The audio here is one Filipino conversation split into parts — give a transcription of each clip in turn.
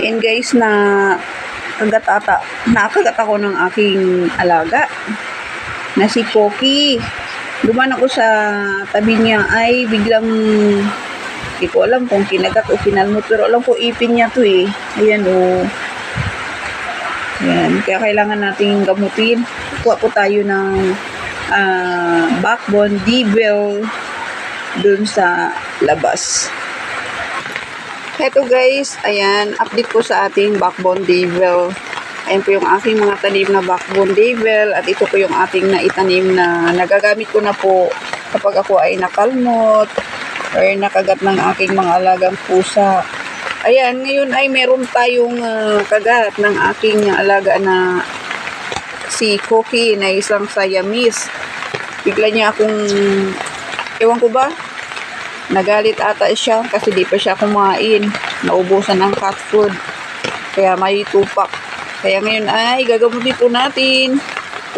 Ayan guys, na kagat ata. Nakagat ako ng aking alaga na si Poki. Duman ako sa tabi niya ay biglang hindi ko alam kung kinagat o kinalmot pero alam ko ipin niya to eh. Ayan o. Oh. Ayan, kaya kailangan nating gamutin. Kuha po tayo ng ah, backbone devil dun sa labas. Heto guys, ayan, update ko sa ating backbone devil. Ayan po yung aking mga tanim na backbone devil at ito po yung ating naitanim na nagagamit ko na po kapag ako ay nakalmot or nakagat ng aking mga alagang pusa. Ayan, ngayon ay meron tayong ah, kagat ng aking alaga na si Cookie na isang Siamese. Bigla niya akong, ewan ko ba, Nagalit ata siya kasi di pa siya kumain. Naubusan ng cat food. Kaya may tupak. Kaya ngayon ay gagamutin po natin.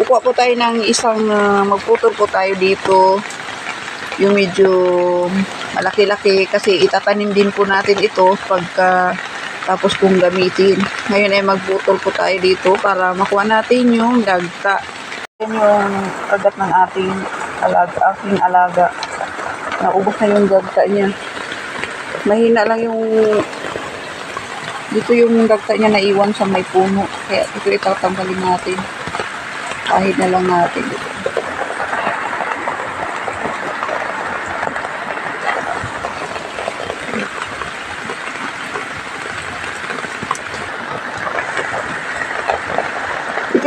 Kukuha po tayo ng isang uh, magputol po tayo dito. Yung medyo malaki-laki kasi itatanim din po natin ito pagka tapos kong gamitin. Ngayon ay magputol po tayo dito para makuha natin yung dagta. Yung kagat ng ating alaga, aking alaga naubos na yung dagta niya. Mahina lang yung dito yung dagta niya naiwan sa may puno. Kaya ito itatanggalin natin. Kahit na lang natin. Ito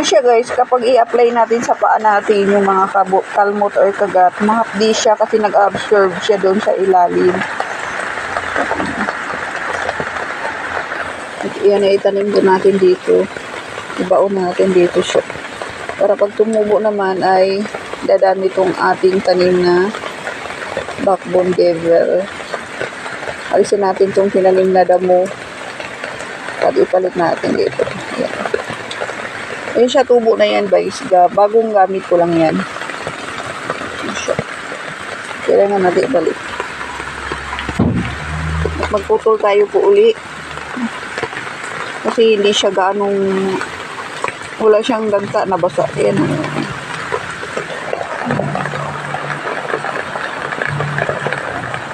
siya guys, kapag i-apply natin sa paa natin yung mga kalmot or kagat, mahapdi siya kasi nag-absorb siya doon sa ilalim. At yan ay itanim din natin dito. Ibaon natin dito siya. Para pag tumubo naman ay dadami itong ating tanim na backbone devil. Alisin natin itong tinanim na damo. At ipalit natin dito. Yan. Ayun siya, tubo na yan, guys. Bagong gamit ko lang yan. Ayun. Kailangan natin ibalik. Magputol tayo po uli. Kasi hindi siya gaanong wala siyang ganta na basa. Ayan.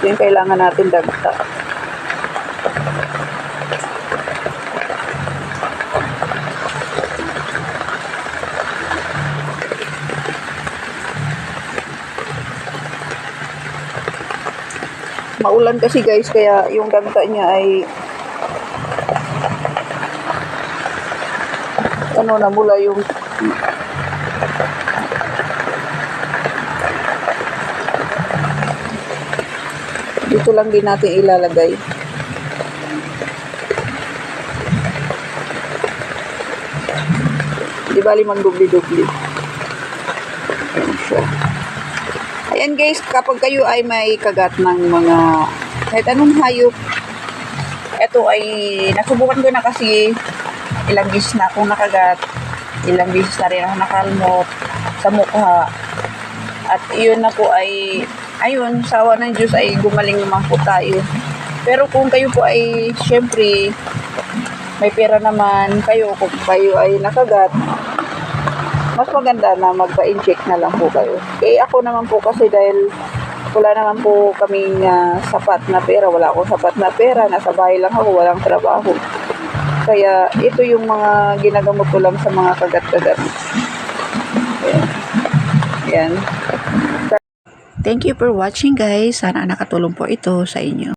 Yan kailangan natin dagta. Maulan kasi guys, kaya yung dagta niya ay ano na mula yung dito lang din natin ilalagay. Di bali magdubli-dubli. Ayan siya. Ayan guys, kapag kayo ay may kagat ng mga kahit anong hayop, ito ay nasubukan ko na kasi ilang beses na akong nakagat, ilang beses na rin ako nakalmot sa mukha. At iyon na po ay, ayun, sawa ng Diyos ay gumaling naman po tayo. Pero kung kayo po ay, syempre, may pera naman kayo, kung kayo ay nakagat, mas maganda na magpa-inject na lang po kayo. Eh ako naman po kasi dahil wala naman po kaming ah, sapat na pera, wala akong sapat na pera, nasa bahay lang ako, walang trabaho. Kaya ito yung mga ginagamot ko lang sa mga kagat-kagat. Ayan. Thank you for watching guys. Sana nakatulong po ito sa inyo.